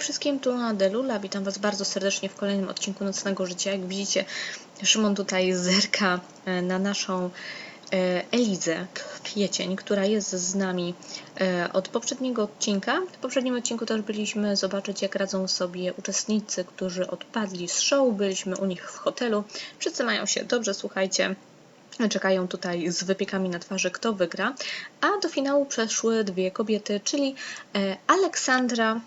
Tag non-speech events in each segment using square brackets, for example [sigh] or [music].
Wszystkim, tu Adelula, witam Was bardzo serdecznie w kolejnym odcinku Nocnego Życia. Jak widzicie, Szymon tutaj zerka e, na naszą e, Elizę Kwiecień, która jest z nami e, od poprzedniego odcinka. W poprzednim odcinku też byliśmy zobaczyć, jak radzą sobie uczestnicy, którzy odpadli z show. Byliśmy u nich w hotelu. Wszyscy mają się dobrze, słuchajcie. Czekają tutaj z wypiekami na twarzy, kto wygra. A do finału przeszły dwie kobiety, czyli Aleksandra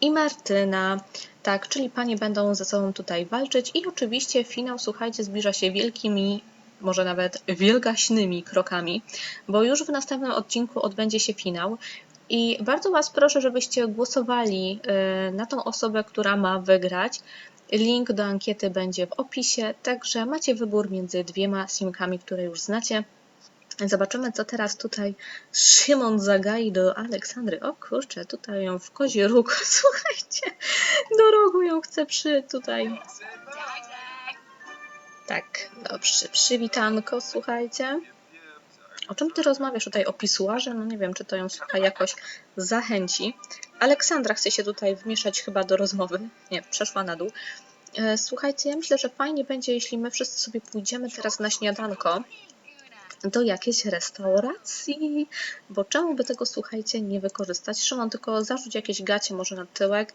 i Martyna. Tak, czyli panie będą ze sobą tutaj walczyć i oczywiście finał, słuchajcie, zbliża się wielkimi, może nawet wielgaśnymi krokami, bo już w następnym odcinku odbędzie się finał. I bardzo Was proszę, żebyście głosowali y, na tą osobę, która ma wygrać. Link do ankiety będzie w opisie, także macie wybór między dwiema simkami, które już znacie. Zobaczymy, co teraz tutaj Szymon zagai do Aleksandry. O kurczę, tutaj ją w kozie róg, [laughs] słuchajcie, do rogu ją chce przy tutaj. Tak, dobrze, przywitanko, słuchajcie. O czym ty rozmawiasz tutaj? O pisuarze? No nie wiem, czy to ją słuchaj jakoś zachęci. Aleksandra chce się tutaj wmieszać chyba do rozmowy. Nie, przeszła na dół. E, Słuchajcie, ja myślę, że fajnie będzie, jeśli my wszyscy sobie pójdziemy teraz na śniadanko do jakiejś restauracji, bo czemu by tego, słuchajcie, nie wykorzystać? Szymon, tylko zarzuć jakieś gacie może na tyłek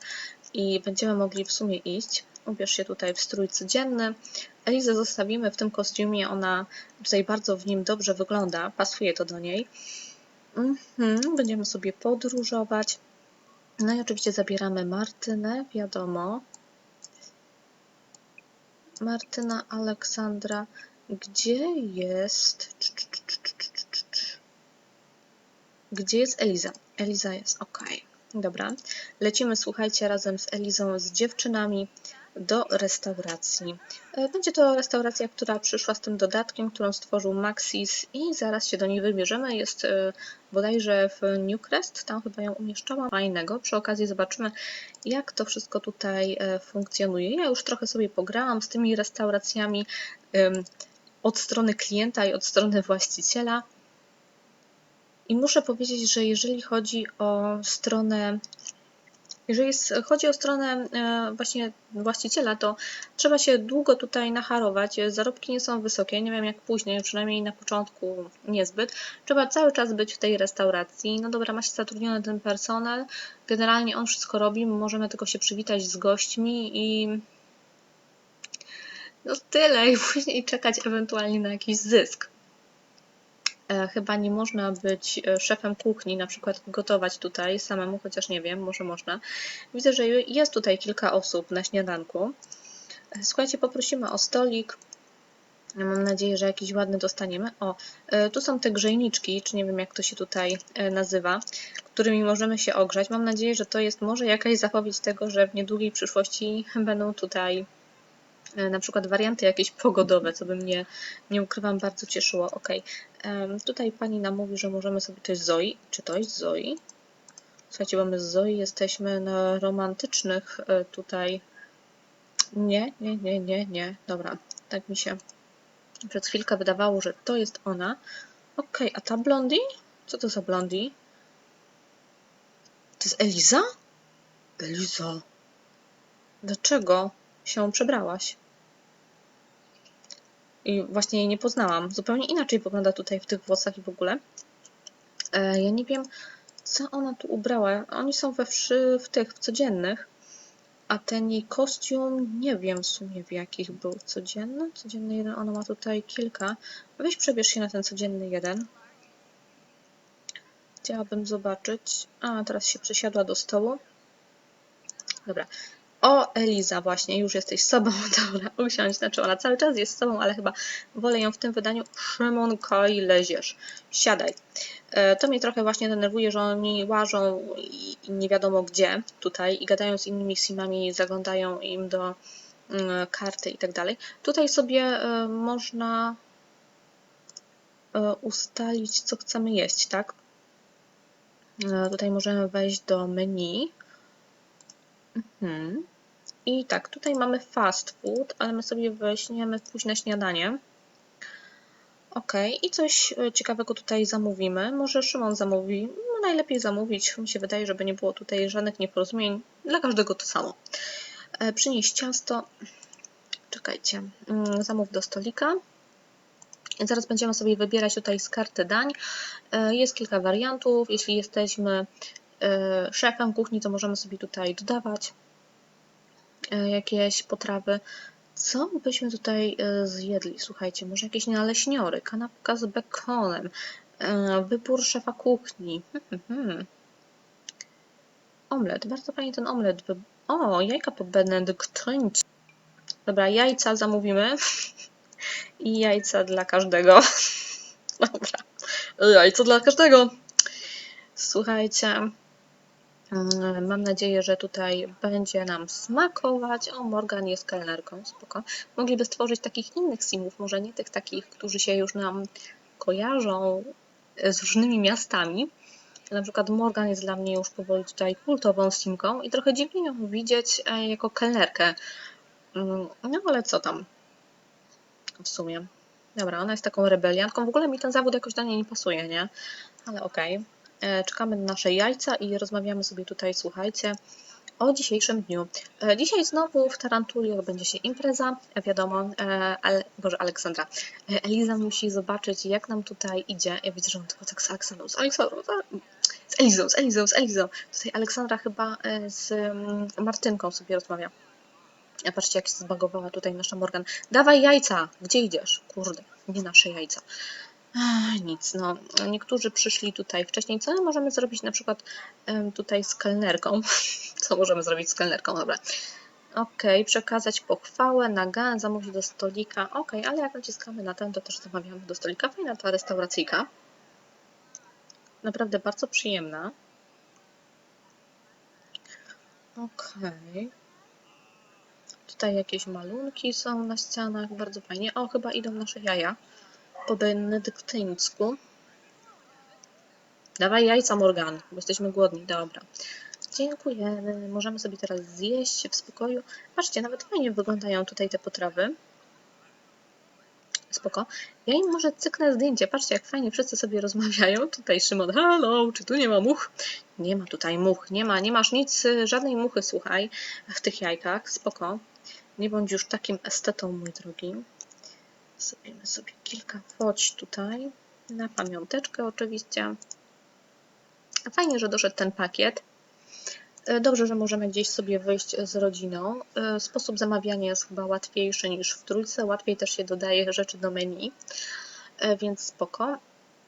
i będziemy mogli w sumie iść. Ubierz się tutaj w strój codzienny. Elizę zostawimy w tym kostiumie, ona tutaj bardzo w nim dobrze wygląda, pasuje to do niej. Mhm, będziemy sobie podróżować. No i oczywiście zabieramy Martynę, wiadomo. Martyna, Aleksandra. Gdzie jest. Gdzie jest Eliza? Eliza jest, ok. Dobra. Lecimy, słuchajcie, razem z Elizą, z dziewczynami do restauracji. E, Będzie to restauracja, która przyszła z tym dodatkiem, którą stworzył Maxis i zaraz się do niej wybierzemy. Jest e, bodajże w Newcrest, tam chyba ją umieszczałam. Fajnego. Przy okazji zobaczymy, jak to wszystko tutaj e, funkcjonuje. Ja już trochę sobie pograłam z tymi restauracjami od strony klienta i od strony właściciela. I muszę powiedzieć, że jeżeli chodzi o stronę jeżeli jest, chodzi o stronę e, właśnie właściciela, to trzeba się długo tutaj nacharować. Zarobki nie są wysokie, nie wiem jak później, przynajmniej na początku niezbyt. Trzeba cały czas być w tej restauracji. No dobra, ma się zatrudniony ten personel. Generalnie on wszystko robi, my możemy tylko się przywitać z gośćmi i no tyle i [laughs] później czekać ewentualnie na jakiś zysk. E, chyba nie można być e, szefem kuchni, na przykład gotować tutaj samemu, chociaż nie wiem, może można. Widzę, że jest tutaj kilka osób na śniadanku. E, Słuchajcie, poprosimy o stolik. Mam nadzieję, że jakiś ładny dostaniemy. O, tu są te grzejniczki, czy nie wiem jak to się tutaj nazywa, którymi możemy się ogrzać. Mam nadzieję, że to jest może jakaś zapowiedź tego, że w niedługiej przyszłości będą tutaj na przykład warianty jakieś pogodowe, co by mnie, nie ukrywam, bardzo cieszyło. Ok, tutaj pani nam mówi, że możemy sobie, to jest Zoi, czy to jest Zoi? Słuchajcie, bo my z Zoi jesteśmy na romantycznych e, tutaj. Nie, nie, nie, nie, nie. Dobra, tak mi się przez chwilkę wydawało, że to jest ona. Ok, a ta blondi? Co to za blondi? To jest Eliza? Eliza. Dlaczego się przebrałaś? I właśnie jej nie poznałam. Zupełnie inaczej wygląda tutaj w tych włosach i w ogóle. E, ja nie wiem, co ona tu ubrała. Oni są we wszy, w tych, w codziennych. A ten jej kostium, nie wiem w sumie w jakich był codzienny. Codzienny jeden, ona ma tutaj kilka. Weź przebierz się na ten codzienny jeden. Chciałabym zobaczyć. A, teraz się przesiadła do stołu. Dobra. O, Eliza, właśnie, już jesteś sobą. [laughs] Dobra, usiądź. Znaczy, ona cały czas jest sobą, ale chyba wolę ją w tym wydaniu. Szymon Koi leziesz. Siadaj. E, To mnie trochę właśnie denerwuje, że oni łażą i nie wiadomo gdzie tutaj i gadają z innymi simami, zaglądają im do mm, karty i tak dalej. Tutaj sobie e, można e, ustalić, co chcemy jeść, tak? Tutaj możemy wejść do menu. Mhm. I tak, tutaj mamy fast food, ale my sobie weźmiemy późne śniadanie. Ok, i coś e, ciekawego tutaj zamówimy. Może Szymon zamówi. No najlepiej zamówić. Mi się wydaje, żeby nie było tutaj żadnych nieporozumień. Dla każdego to samo. E, przynieść ciasto. Czekajcie. Mm, Zamów do stolika. Zaraz będziemy sobie wybierać tutaj z karty dań. E, Jest kilka wariantów. Jeśli jesteśmy e, szefem kuchni, to możemy sobie tutaj dodawać jakieś potrawy. Co byśmy tutaj e, zjedli? Słuchajcie, może jakieś naleśniory, kanapka z bekonem, e, wybór szefa kuchni. Hmm, hmm, hmm. Omlet, bardzo fajnie ten omlet. O, jajka po benedyktyńsku. Dobra, jajca zamówimy. [laughs] I jajca dla każdego. [laughs] Dobra, jajco dla każdego. Słuchajcie, mam nadzieję, że tutaj będzie nam smakować. O, Morgan jest kelnerką, spoko. Mogliby stworzyć takich innych simów, może nie tych takich, którzy się już nam kojarzą z różnymi miastami. Na przykład Morgan jest dla mnie już powoli tutaj kultową simką i trochę dziwnie ją widzieć e, jako kelnerkę. Mm, No ale co tam w sumie. Dobra, ona jest taką rebeliantką. W ogóle mi ten zawód jakoś do niej nie pasuje, nie? Ale okej. E, Czekamy na nasze jajca i rozmawiamy sobie tutaj, słuchajcie, o dzisiejszym dniu. E, Dzisiaj znowu w Tarantuli odbędzie się impreza, e, wiadomo, e, ale, Boże, Aleksandra. E, Eliza musi zobaczyć, jak nam tutaj idzie. Ja widzę, że on tylko tak z Aleksandrą, z Aleksandrą, z- z Elizą, z Elizą, z Elizą. Tutaj Aleksandra chyba e, z mm, Martynką sobie rozmawia. A patrzcie, jak się zbagowała tutaj nasza Morgan. Dawaj jajca! Gdzie idziesz? Kurde, nie nasze jajca. Nic, no. Niektórzy przyszli tutaj wcześniej. Co my możemy zrobić na przykład tutaj z kelnerką? [laughs] Co możemy zrobić z kelnerką? Dobra. Okej, przekazać pochwałę, nagan, zamówić do stolika. Okej, ale jak naciskamy na ten, to też zamawiamy do stolika. Fajna ta restauracyjka. Naprawdę bardzo przyjemna. Okej. Tutaj jakieś malunki są na ścianach, bardzo fajnie. O, chyba idą nasze jaja po benedyktyńsku. Dawaj jajca, Morgan, bo jesteśmy głodni. Dobra. Dziękujemy. Możemy sobie teraz zjeść w spokoju. Patrzcie, nawet fajnie wyglądają tutaj te potrawy. Spoko. Ja im może cyknę zdjęcie. Patrzcie, jak fajnie wszyscy sobie rozmawiają. Tutaj Szymon, halo, czy tu nie ma much? Nie ma tutaj much, nie ma, nie masz nic, żadnej muchy, słuchaj, w tych jajkach. Spoko. Nie bądź już takim estetą, mój drogi. Zrobimy sobie kilka foć tutaj. Na pamiąteczkę oczywiście. Fajnie, że doszedł ten pakiet. E, Dobrze, że możemy gdzieś sobie wyjść z rodziną. E, Sposób zamawiania jest chyba łatwiejszy niż w trójce. Łatwiej też się dodaje rzeczy do menu, E, więc spoko.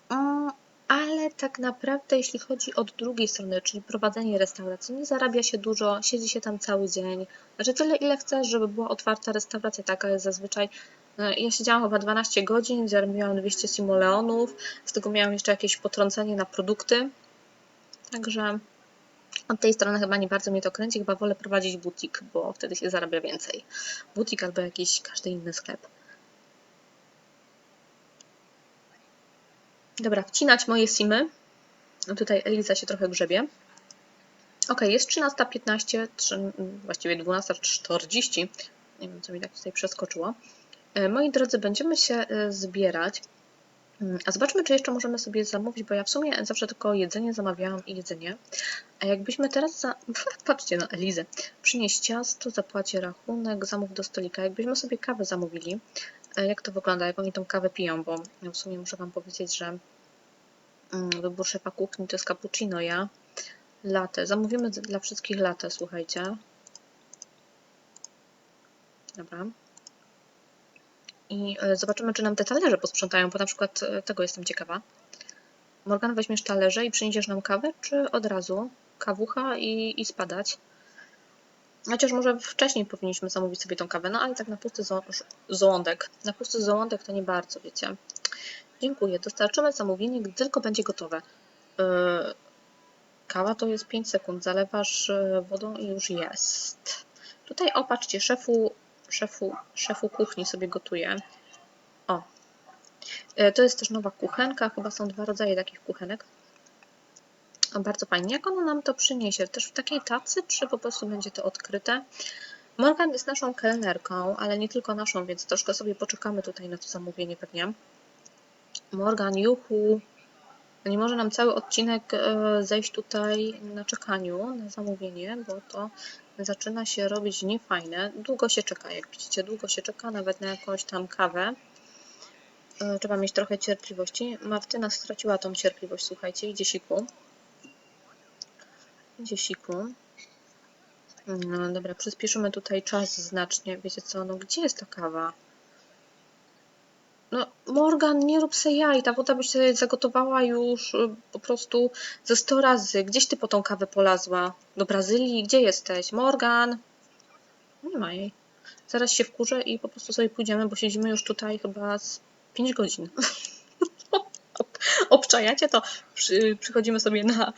Mm, Ale tak naprawdę, jeśli chodzi od drugiej strony, czyli prowadzenie restauracji, nie zarabia się dużo, siedzi się tam cały dzień. Znaczy tyle, ile chcesz, żeby była otwarta restauracja, taka jest zazwyczaj. E, Ja siedziałam chyba 12 godzin, zarobiłam 200 simoleonów, z tego miałam jeszcze jakieś potrącenie na produkty. Także od tej strony chyba nie bardzo mnie to kręci, chyba wolę prowadzić butik, bo wtedy się zarabia więcej. Butik albo jakiś każdy inny sklep. Dobra, wcinać moje simy. No Tutaj Eliza się trochę grzebie. Ok, jest 13.15, trzy- właściwie 12.40. Nie wiem, co mi tak tutaj przeskoczyło. E, Moi drodzy, będziemy się e, zbierać. Mm, A zobaczmy, czy jeszcze możemy sobie zamówić, bo ja w sumie zawsze tylko jedzenie zamawiałam i jedzenie. A jakbyśmy teraz za... [laughs] Patrzcie na Elizę. Przynieść ciasto, zapłaci rachunek, zamów do stolika. Jakbyśmy sobie kawę zamówili, e, jak to wygląda, jak oni tą kawę piją, bo w sumie muszę Wam powiedzieć, że mm, wybór szefa kuchni to jest cappuccino, ja latte. Zamówimy dla wszystkich latte, słuchajcie. Dobra. I e, zobaczymy, czy nam te talerze posprzątają, bo na przykład e, tego jestem ciekawa. Morgan, weźmiesz talerze i przyniesiesz nam kawę, czy od razu kawucha i, i spadać? Chociaż może wcześniej powinniśmy zamówić sobie tą kawę, no ale tak na pusty żołądek. Na pusty żołądek to nie bardzo, wiecie. Dziękuję. Dostarczymy zamówienie, gdy tylko będzie gotowe. Yy, kawa to jest 5 sekund. Zalewasz wodą i już jest. Tutaj opatrzcie, szefu, szefu, szefu kuchni sobie gotuje. O. Yy, to jest też nowa kuchenka. Chyba są dwa rodzaje takich kuchenek. O, bardzo fajnie. Jak ona nam to przyniesie? Też w takiej tacy, czy po prostu będzie to odkryte? Morgan jest naszą kelnerką, ale nie tylko naszą, więc troszkę sobie poczekamy tutaj na to zamówienie pewnie. Morgan, juhu. Nie może nam cały odcinek e, zejść tutaj na czekaniu, na zamówienie, bo to zaczyna się robić niefajne. Długo się czeka, jak widzicie, długo się czeka nawet na jakąś tam kawę. E, Trzeba mieć trochę cierpliwości. Martyna straciła tą cierpliwość, słuchajcie, idzie siku. Idzie siku. No, dobra, przyspieszymy tutaj czas znacznie. Wiecie co, no gdzie jest ta kawa? No, Morgan, nie rób se jaj, ta woda by się zagotowała już y, po prostu ze 100 razy. Gdzieś ty po tą kawę polazła? Do Brazylii? Gdzie jesteś? Morgan? Nie ma jej. Zaraz się wkurzę i po prostu sobie pójdziemy, bo siedzimy już tutaj chyba z 5 godzin. [laughs] Obczajacie to? Przy, przychodzimy sobie na,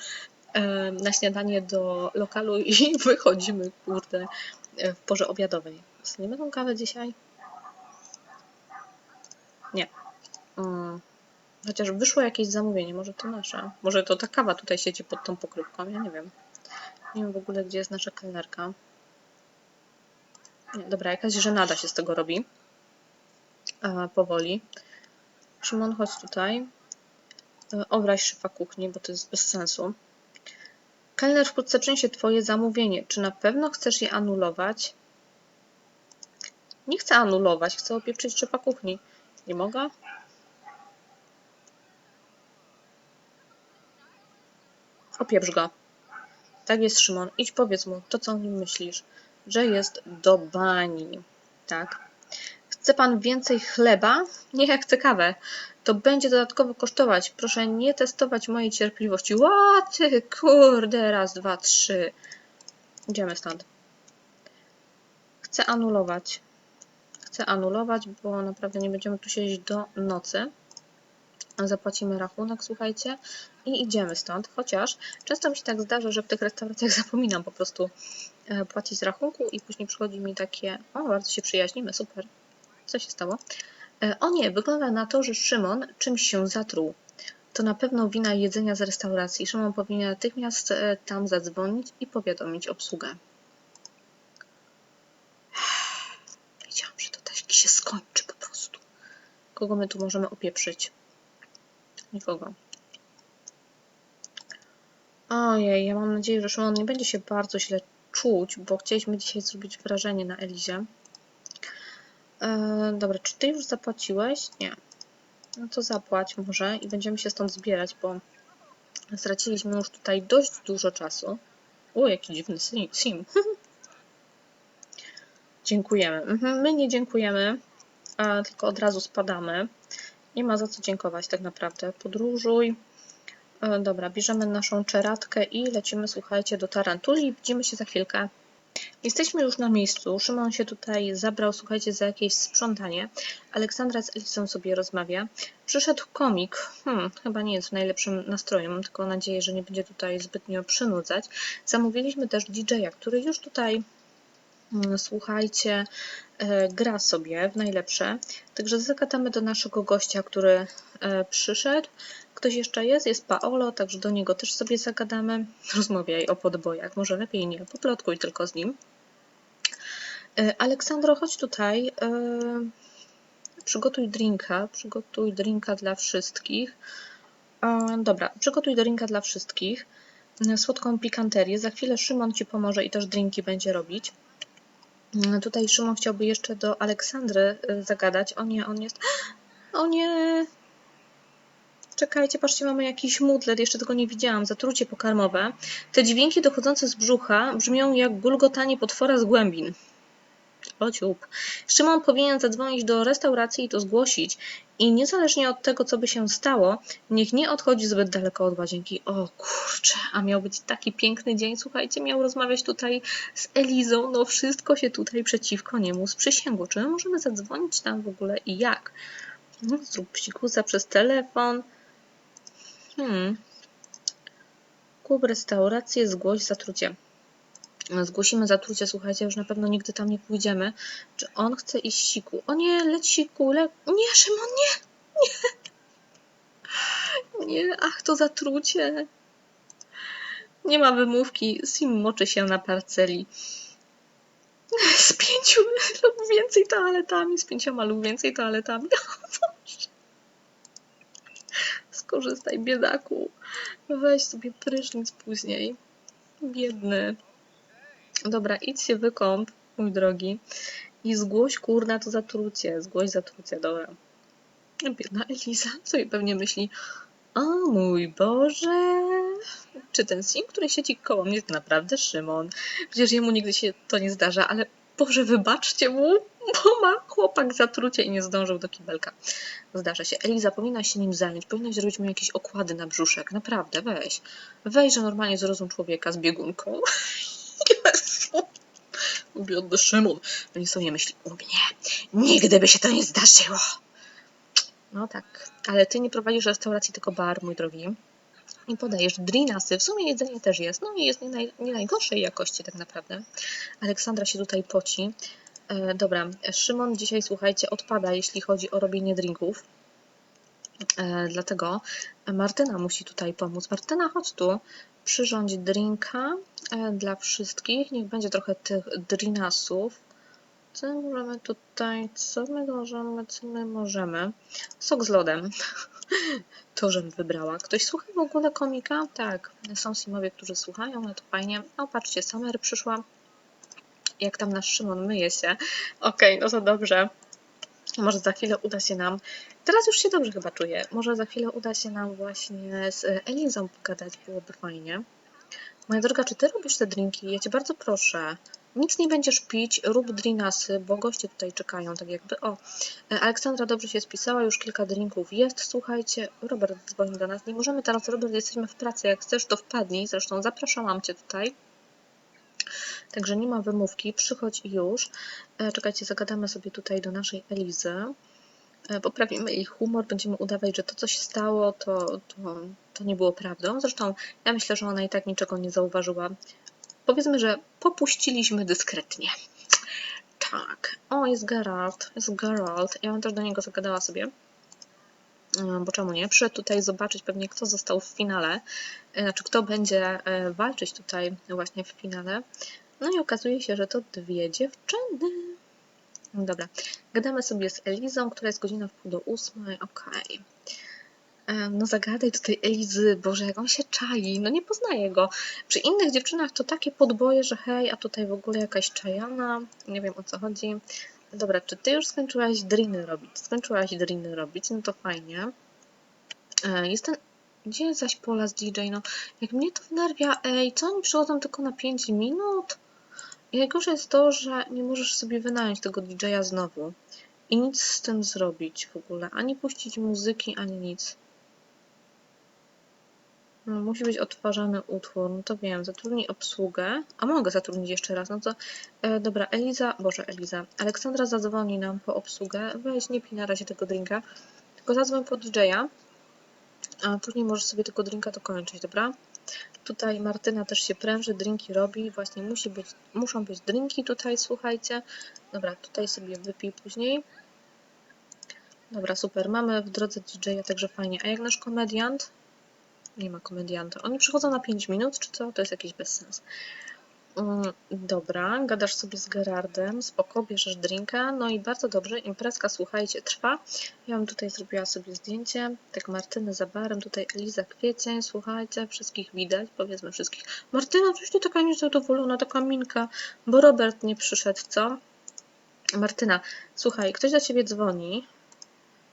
e, na śniadanie do lokalu i [laughs] wychodzimy, kurde, e, w porze obiadowej. Nie będą kawę dzisiaj? Nie. Mm. Chociaż wyszło jakieś zamówienie, może to nasze. Może to ta kawa tutaj siedzi pod tą pokrywką, ja nie wiem. Nie wiem w ogóle, gdzie jest nasza kelnerka. Nie, dobra, jakaś żenada się z tego robi. E, powoli. Szymon, chodź tutaj. E, obraź szefa kuchni, bo to jest bez sensu. Kelner wkrótce przyniesie twoje zamówienie. Czy na pewno chcesz je anulować? Nie chcę anulować, chcę opieprzyć szefa kuchni. Nie mogę? Opieprz go. Tak jest, Szymon. Idź powiedz mu to, co o nim myślisz. Że jest do bani. Tak? Chce pan więcej chleba? Nie, ja chcę kawę. To będzie dodatkowo kosztować. Proszę nie testować mojej cierpliwości. Ła, ty, kurde, raz, dwa, trzy. Idziemy stąd. Chcę anulować. Chcę anulować, bo naprawdę nie będziemy tu siedzieć do nocy. Zapłacimy rachunek, słuchajcie, i idziemy stąd. Chociaż często mi się tak zdarza, że w tych restauracjach [laughs] zapominam po prostu e, płacić z rachunku i później przychodzi mi takie, o, bardzo się przyjaźnimy, super. Co się stało? E, O nie, wygląda na to, że Szymon czymś się zatruł. To na pewno wina jedzenia z restauracji. Szymon powinien natychmiast e, tam zadzwonić i powiadomić obsługę. Wiedziałam, że to tak się skończy po prostu. Kogo my tu możemy opieprzyć? Nikogo. Ojej, ja mam nadzieję, że Szymon nie będzie się bardzo źle czuć, bo chcieliśmy dzisiaj zrobić wrażenie na Elizie. E, dobra, czy ty już zapłaciłeś? Nie. No to zapłać może i będziemy się stąd zbierać, bo straciliśmy już tutaj dość dużo czasu. O, jaki dziwny sim. [laughs] dziękujemy. Mhm, My nie dziękujemy, tylko od razu spadamy. Nie ma za co dziękować tak naprawdę. Podróżuj. E, Dobra, bierzemy naszą czeratkę i lecimy, słuchajcie, do Tarantuli. Widzimy się za chwilkę. Jesteśmy już na miejscu. Szymon się tutaj zabrał, słuchajcie, za jakieś sprzątanie. Aleksandra z Elisą sobie rozmawia. Przyszedł komik. Hmm, chyba nie jest w najlepszym nastroju. Mam tylko nadzieję, że nie będzie tutaj zbytnio przynudzać. Zamówiliśmy też DJ-a, który już tutaj, słuchajcie, e, gra sobie w najlepsze. Także zagadamy do naszego gościa, który e, przyszedł. Ktoś jeszcze jest? Jest Paolo, także do niego też sobie zagadamy. [laughs] Rozmawiaj o podbojach, może lepiej nie, poplotkuj tylko z nim. E, Aleksandro, chodź tutaj. Przygotuj drinka. Przygotuj drinka dla wszystkich. Dobra, przygotuj drinka dla wszystkich. Słodką pikanterię. Za chwilę Szymon Ci pomoże i też drinki będzie robić. E, Tutaj Szymon chciałby jeszcze do Aleksandry e, zagadać. O nie, on jest... [gasps] O nie! Czekajcie, patrzcie, mamy jakiś mutlet, jeszcze tego nie widziałam, zatrucie pokarmowe. Te dźwięki dochodzące z brzucha brzmią jak gulgotanie potwora z głębin. O ciup. Szymon powinien zadzwonić do restauracji i to zgłosić. I niezależnie od tego, co by się stało, niech nie odchodzi zbyt daleko od łazienki. O kurczę, a miał być taki piękny dzień, słuchajcie, miał rozmawiać tutaj z Elizą, no wszystko się tutaj przeciwko niemu sprzysięgło. Czy my możemy zadzwonić tam w ogóle i jak? No, zrób psikusa przez telefon. Hmm. Kup restaurację, zgłoś zatrucie. Zgłosimy zatrucie, słuchajcie, już na pewno nigdy tam nie pójdziemy. Czy on chce iść siku? O nie, leć siku, le... Nie, Szymon, nie! Nie! Nie, ach, to zatrucie. Nie ma wymówki. Sim moczy się na parceli. Z pięciu lub więcej toaletami, z pięcioma lub więcej toaletami. Skorzystaj, biedaku. Weź sobie prysznic później. Biedny. Dobra, idź się wykąp, mój drogi. I zgłoś kurna to zatrucie. Zgłoś zatrucie, dobra. Biedna Eliza sobie pewnie myśli, o mój Boże, czy ten sim, który siedzi koło mnie, to naprawdę Szymon? Przecież jemu nigdy się to nie zdarza, ale Boże, wybaczcie mu, bo ma chłopak zatrucie i nie zdążył do kibelka. Zdarza się. Eliza, powinna się nim zająć, powinnaś zrobić mu jakieś okłady na brzuszek, naprawdę, weź. Weź, że normalnie zrozum człowieka z biegunką. Jezu. Biedny Szymon. Oni sobie myśli, u mnie nigdy by się to nie zdarzyło. No tak, ale ty nie prowadzisz restauracji, tylko bar, mój drogi. I podajesz drinasy. W sumie jedzenie też jest. No i jest nie, naj, nie najgorszej jakości tak naprawdę. Aleksandra się tutaj poci. E, dobra, Szymon dzisiaj, słuchajcie, odpada, jeśli chodzi o robienie drinków. E, dlatego Martyna musi tutaj pomóc. Martyna, chodź tu. Przyrządź drinka dla wszystkich. Niech będzie trochę tych drinasów. Co możemy tutaj, co my możemy, co my możemy? Sok z lodem. [laughs] To, żem wybrała. Ktoś słucha w ogóle komika? Tak, są simowie, którzy słuchają, no to fajnie. O, patrzcie, Summer przyszła. Jak tam nasz Szymon myje się. Okej, no to dobrze. Może za chwilę uda się nam. Teraz już się dobrze chyba czuję. Może za chwilę uda się nam właśnie z Elizą pogadać, byłoby fajnie. Moja droga, czy ty robisz te drinki? Ja cię bardzo proszę. Nic nie będziesz pić, rób drinasy, bo goście tutaj czekają, tak jakby. O, e, Aleksandra dobrze się spisała, już kilka drinków jest. Słuchajcie, Robert dzwoni do nas. Nie możemy teraz, Robert, jesteśmy w pracy. Jak chcesz, to wpadnij. Zresztą zapraszałam cię tutaj. Także nie ma wymówki, przychodź już. E, Czekajcie, zagadamy sobie tutaj do naszej Elizy. E, Poprawimy jej humor, będziemy udawać, że to, co się stało, to, to, to nie było prawdą. Zresztą ja myślę, że ona i tak niczego nie zauważyła. Powiedzmy, że popuściliśmy dyskretnie. Tak. O, jest Geralt. Jest Geralt. Ja bym też do niego zagadała sobie. E, Bo czemu nie? Przyszedł tutaj zobaczyć pewnie, kto został w finale. E, Znaczy, kto będzie walczyć tutaj właśnie w finale. No i okazuje się, że to dwie dziewczyny. Dobra. Gadamy sobie z Elizą, która jest godzina w pół do ósmej. Okej. Em, No zagadaj tutaj Elizy, Boże, jak on się czai, no nie poznaję go. Przy innych dziewczynach to takie podboje, że hej, a tutaj w ogóle jakaś czajana, nie wiem o co chodzi. Dobra, czy ty już skończyłaś driny robić? Skończyłaś driny robić, no to fajnie. E, Jest ten... Gdzie zaś Pola z DJ? No, jak mnie to wnerwia, ej, co oni przychodzą tylko na 5 minut? I najgorsze jest to, że nie możesz sobie wynająć tego DJ-a znowu i nic z tym zrobić w ogóle, ani puścić muzyki, ani nic. No, musi być odtwarzany utwór, no to wiem, zatrudnij obsługę, a mogę zatrudnić jeszcze raz, no to e, dobra, Eliza, Boże Eliza, Aleksandra zadzwoni nam po obsługę, weź nie pij na razie tego drinka, tylko zadzwoń po DJ-a, a później możesz sobie tego drinka dokończyć, dobra? Tutaj Martyna też się pręży, drinki robi, właśnie musi być, muszą być drinki tutaj, słuchajcie. Dobra, tutaj sobie wypij później. Dobra, super, mamy w drodze DJ-a, także fajnie. A jak nasz komediant? Nie ma komedianta. Oni przychodzą na 5 minut, czy co? To jest jakiś bezsens. Dobra, gadasz sobie z Gerardem, spoko, bierzesz drinka, no i bardzo dobrze, imprezka, słuchajcie, trwa. Ja bym tutaj zrobiła sobie zdjęcie, tak Martyny za barem, tutaj Eliza Kwiecień, słuchajcie, wszystkich widać, powiedzmy wszystkich. Martyna, coś ty taka niezadowolona, taka minka, bo Robert nie przyszedł, co? Martyna, słuchaj, ktoś do ciebie dzwoni.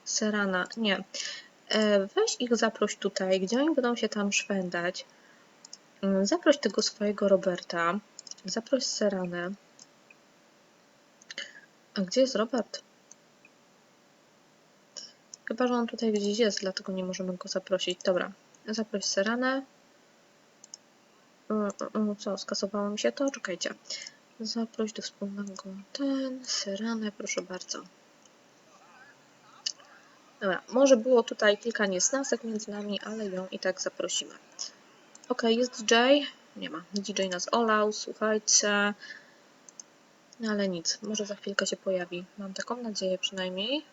Serana, nie. E, Weź ich zaproś tutaj, gdzie oni będą się tam szwendać. Mm, Zaproś tego swojego Roberta. Zaproś Seranę. A gdzie jest Robert? Chyba, że on tutaj gdzieś jest, dlatego nie możemy go zaprosić. Dobra, zaproś Seranę. Mm, mm, Co, skasowało mi się to? Czekajcie. Zaproś do wspólnego ten, Seranę, proszę bardzo. Dobra, może było tutaj kilka niesnasek między nami, ale ją i tak zaprosimy. Ok, jest DJ. Nie ma. DJ nas olał, słuchajcie. No ale nic, może za chwilkę się pojawi. Mam taką nadzieję przynajmniej.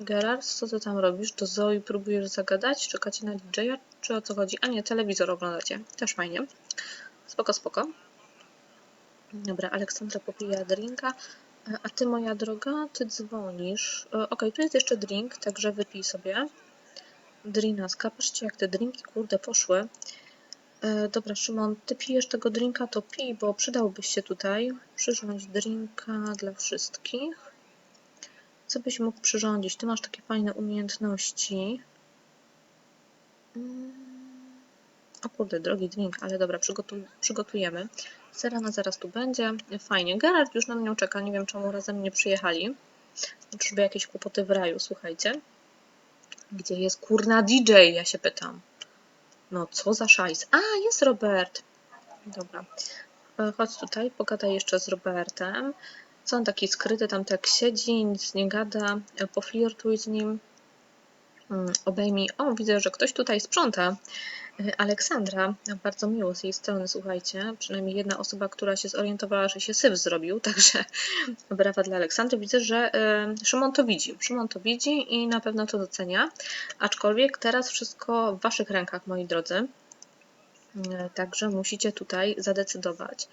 Gerard, co ty tam robisz? Do Zoe próbujesz zagadać? Czekacie na DJ-a? Czy o co chodzi? A nie, telewizor oglądacie. Też fajnie. Spoko, spoko. Dobra, Aleksandra popija drinka. E, A ty, moja droga, ty dzwonisz. E, Okej, tu jest jeszcze drink, także wypij sobie. drinaska. Patrzcie, jak te drinki, kurde, poszły. E, dobra, Szymon, ty pijesz tego drinka, to pij, bo przydałbyś się tutaj. Przyrządź drinka dla wszystkich. Co byś mógł przyrządzić? Ty masz takie fajne umiejętności. Mm. O kurde, drogi drink, ale dobra, przygotu- przygotujemy. Serena zaraz tu będzie. Fajnie. Gerard już na mnie czeka. Nie wiem, czemu razem nie przyjechali. Czyżby jakieś kłopoty w raju, słuchajcie. Gdzie jest kurna DJ? Ja się pytam. No, co za szajs. A, jest Robert. Dobra. E, Chodź tutaj, pogadaj jeszcze z Robertem. Co on taki skryty tam tak siedzi, nic nie gada. E, Poflirtuj z nim. Mm, Obejmij. O, widzę, że ktoś tutaj sprząta. Aleksandra, bardzo miło z jej strony, słuchajcie. Przynajmniej jedna osoba, która się zorientowała, że się syf zrobił, [laughs] także brawa dla Aleksandry. Widzę, że e, Szymon to widzi. Szymon to widzi i na pewno to docenia. Aczkolwiek teraz wszystko w Waszych rękach, moi drodzy. E, Także musicie tutaj zadecydować.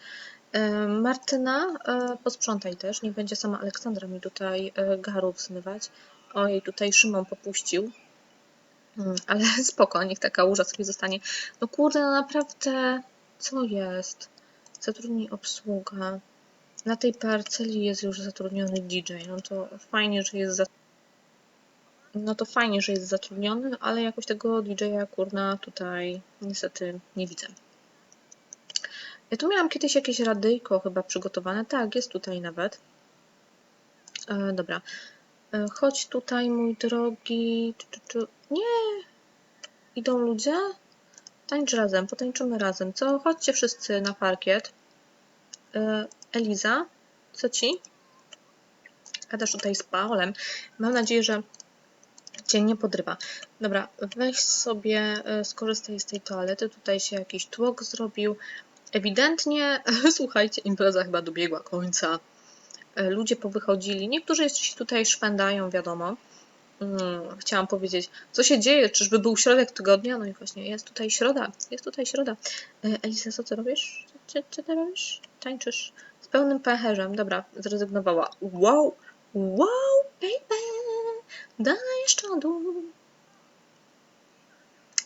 E, Martyna, posprzątaj też. Niech będzie sama Aleksandra mi tutaj garów zmywać. Ojej, tutaj Szymon popuścił. Mm, Ale [laughs] spoko, niech taka łuża sobie zostanie. No kurde, no naprawdę, co jest? Zatrudnij obsługę. Na tej parceli jest już zatrudniony DJ. No to fajnie, że jest za... No to fajnie, że jest zatrudniony, ale jakoś tego DJ-a kurna tutaj niestety nie widzę. Ja tu miałam kiedyś jakieś radyjko chyba przygotowane. Tak, jest tutaj nawet. E, dobra. E, chodź tutaj, mój drogi. Nie! Idą ludzie? Tańcz razem, potańczymy razem. Co? Chodźcie wszyscy na parkiet. E, Eliza, co ci? Gadasz tutaj z Paolem. Mam nadzieję, że cię nie podrywa. Dobra, weź sobie, e, skorzystaj z tej toalety. Tutaj się jakiś tłok zrobił. Ewidentnie, [laughs] słuchajcie, impreza chyba dobiegła końca. E, Ludzie powychodzili. Niektórzy jeszcze się tutaj szwędają, wiadomo. Mm, chciałam powiedzieć, co się dzieje? Czyżby był środek tygodnia? No i właśnie, jest tutaj środa. Jest tutaj środa. E, Elisa, co ty robisz? Co, co ty robisz? Tańczysz z pełnym pęcherzem. Dobra, zrezygnowała. Wow! Wow, baby! Dajesz czadu.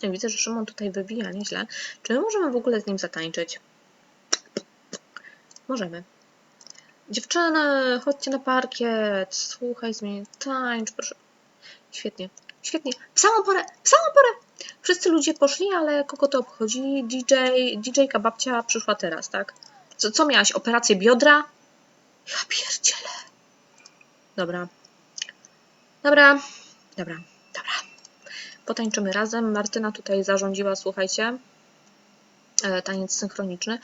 Ja widzę, że Szymon tutaj wybija nieźle. Czy my możemy w ogóle z nim zatańczyć? Możemy. Dziewczyny, chodźcie na parkiet. Słuchaj z mnie. Tańcz, proszę. Świetnie. Świetnie. W samą porę, w samą porę. Wszyscy ludzie poszli, ale kogo to obchodzi? DJ, DJ-ka babcia przyszła teraz, tak? Co, co miałaś? Operację biodra? Ja pierdzielę. Dobra. Dobra. Dobra. Dobra. Potańczymy razem. Martyna tutaj zarządziła, słuchajcie, e, taniec synchroniczny.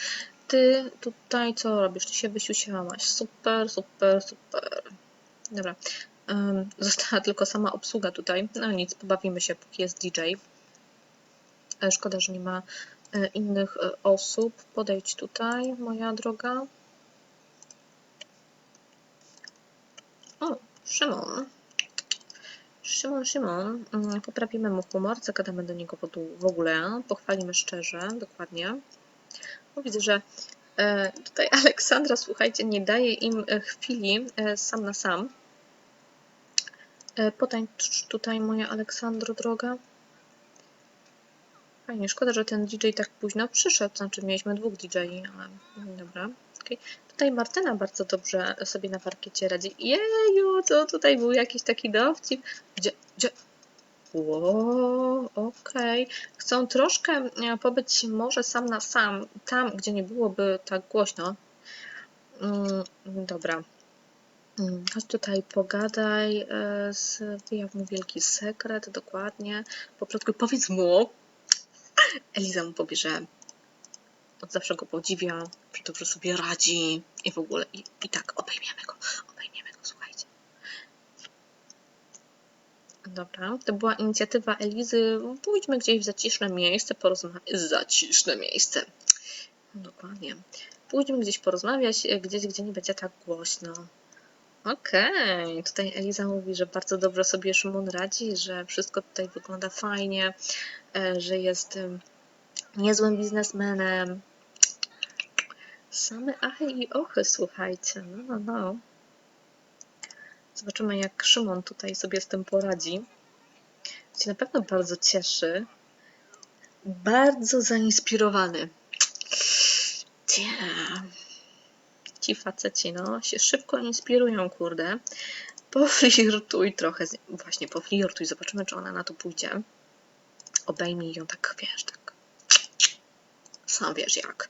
Ty tutaj co robisz? Ty się wysiusiałaś. Super, super, super. Dobra. Została tylko sama obsługa tutaj. No nic, pobawimy się, póki jest DJ. E, Szkoda, że nie ma e, innych e, osób. Podejdź tutaj, moja droga. O, Szymon. Szymon, Szymon. Mm, Poprawimy mu humor, zagadamy do niego w- ogóle. Pochwalimy szczerze, dokładnie. Widzę, że tutaj [laughs] Aleksandra, słuchajcie, nie daje im chwili sam na sam. E, Potańcz tutaj, moja Aleksandro droga. Fajnie, szkoda, że ten DJ tak późno przyszedł. Znaczy, mieliśmy dwóch DJ, ale dobra. okej. Tutaj Martyna bardzo dobrze sobie na parkiecie radzi. Jeju, to tutaj był jakiś taki dowcip. Gdzie, gdzie? Okej. Chcą troszkę e, pobyć może sam na sam, tam, gdzie nie byłoby tak głośno. Mm, dobra. Mm, Chodź tutaj, pogadaj, e, z, wyjaw mu wielki sekret, dokładnie. Po prostu powiedz mu. Eliza mu powie, że od zawsze go podziwia, że dobrze sobie radzi i w ogóle. I, i tak, obejmiemy go, obejmiemy go, słuchajcie. Dobra, to była inicjatywa Elizy. Pójdźmy gdzieś w zaciszne miejsce, porozmawiać. Zaciszne miejsce. Dokładnie. Pójdźmy gdzieś porozmawiać, e, gdzieś, gdzie nie będzie tak głośno. Okej, tutaj Eliza mówi, że bardzo dobrze sobie Szymon radzi, że wszystko tutaj wygląda fajnie, e, że jest niezłym biznesmenem. Same achy i ochy, słuchajcie. No, no, no. Zobaczymy, jak Szymon tutaj sobie z tym poradzi. Cię na pewno bardzo cieszy. Bardzo zainspirowany. Cie. Ci faceci, no, się szybko inspirują, kurde. Poflirtuj trochę, z... właśnie poflirtuj, zobaczymy, czy ona na to pójdzie. Obejmij ją tak, wiesz, tak. Sam wiesz jak.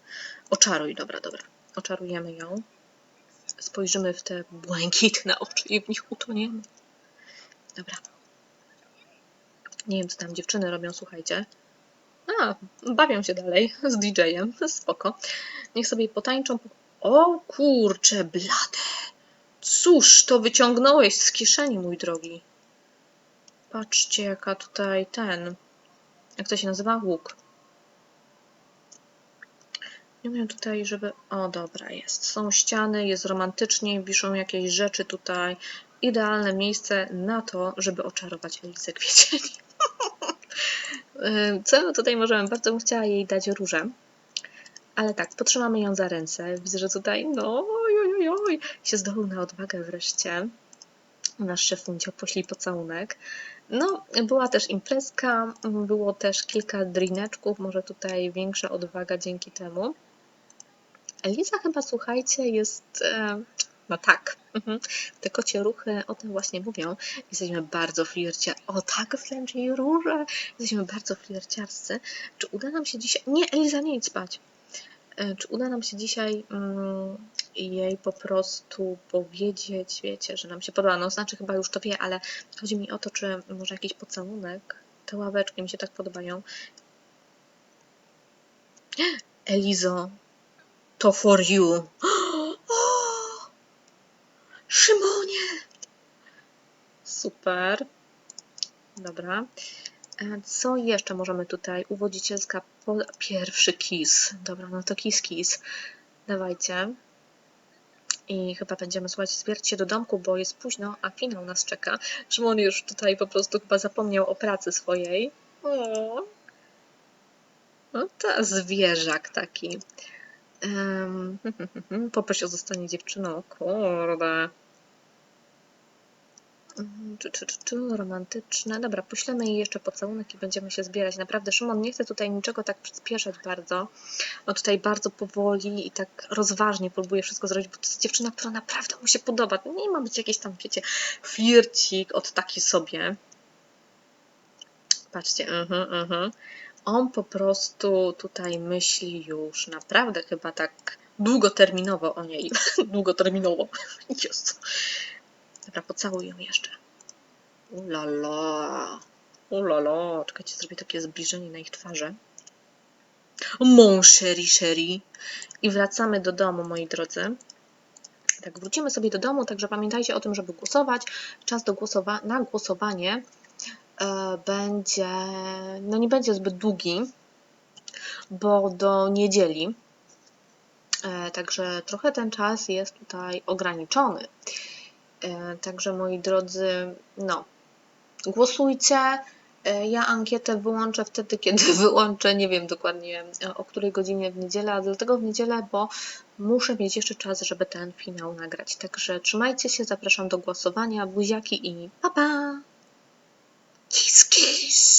Oczaruj, dobra, dobra. Oczarujemy ją. Spojrzymy w te błękitne oczy i w nich utoniemy. Dobra. Nie wiem, co tam dziewczyny robią, słuchajcie. A, bawią się dalej z DJ-em. Spoko. Niech sobie potańczą. O kurcze, blade. Cóż, to wyciągnąłeś z kieszeni, mój drogi. Patrzcie, jaka tutaj ten. Jak to się nazywa? Łuk. Nie wiem tutaj, żeby. O, dobra, jest. Są ściany, jest romantycznie, wiszą jakieś rzeczy tutaj. Idealne miejsce na to, żeby oczarować Elisę Kwiecień. [laughs] Y, Co tutaj możemy? Bardzo bym chciała jej dać różę. Ale tak, potrzymamy ją za ręce. Widzę, że tutaj, no, oj, oj, oj, się zdobył na odwagę wreszcie. Nasz szefuncio poślij pocałunek. No, była też imprezka, było też kilka drineczków, może tutaj większa odwaga dzięki temu. Eliza chyba, słuchajcie, jest... E, no tak, mhm. te kocie ruchy o tym właśnie mówią. Jesteśmy bardzo flircia. O tak, wręcz jej róże. Jesteśmy bardzo flirciarscy. Czy uda nam się dzisiaj... Nie, Eliza, nie idź spać. E, Czy uda nam się dzisiaj mm, jej po prostu powiedzieć, wiecie, że nam się podoba? No, znaczy chyba już to wie, ale chodzi mi o to, czy może jakiś pocałunek, te ławeczki mi się tak podobają. [gasps] Elizo, to for you. [gasps] O! Szymonie! Super. Dobra. Co jeszcze możemy tutaj? Uwodzicielska po... Pierwszy kiss. Dobra, no to kiss, kiss. Dawajcie. I chyba będziemy, słuchajcie, zbierać się do domku, bo jest późno, a finał nas czeka. Szymon już tutaj po prostu chyba zapomniał o pracy swojej. O. No to zwierzak taki. Um, [laughs] o zostanie dziewczyną. Kurde. Mhm, Czy, czy, czy, czy, romantyczne. Dobra, poślemy jej jeszcze pocałunek i będziemy się zbierać. Naprawdę, Szymon nie chce tutaj niczego tak przyspieszać bardzo. On tutaj bardzo powoli i tak rozważnie próbuje wszystko zrobić, bo to jest dziewczyna, która naprawdę mu się podoba. Nie ma być jakiś tam, wiecie, flircik od taki sobie. Patrzcie, mhm, mhm. On po prostu tutaj myśli już naprawdę chyba tak długoterminowo o niej. [laughs] długoterminowo. Jezu. Dobra, pocałuj ją jeszcze. Ulala. Ulala. Czekajcie, zrobię takie zbliżenie na ich twarze. Mon chéri, chéri. I wracamy do domu, moi drodzy. Tak, wrócimy sobie do domu, także pamiętajcie o tym, żeby głosować. Czas do głosowa na głosowanie e, będzie, no nie będzie zbyt długi, bo do niedzieli. E, także trochę ten czas jest tutaj ograniczony. E, Także moi drodzy, no, głosujcie. E, Ja ankietę wyłączę wtedy, kiedy [laughs] wyłączę, nie wiem dokładnie e, o której godzinie w niedzielę, a dlatego w niedzielę, bo muszę mieć jeszcze czas, żeby ten finał nagrać. Także trzymajcie się, zapraszam do głosowania, buziaki i pa pa! Kiss, kiss!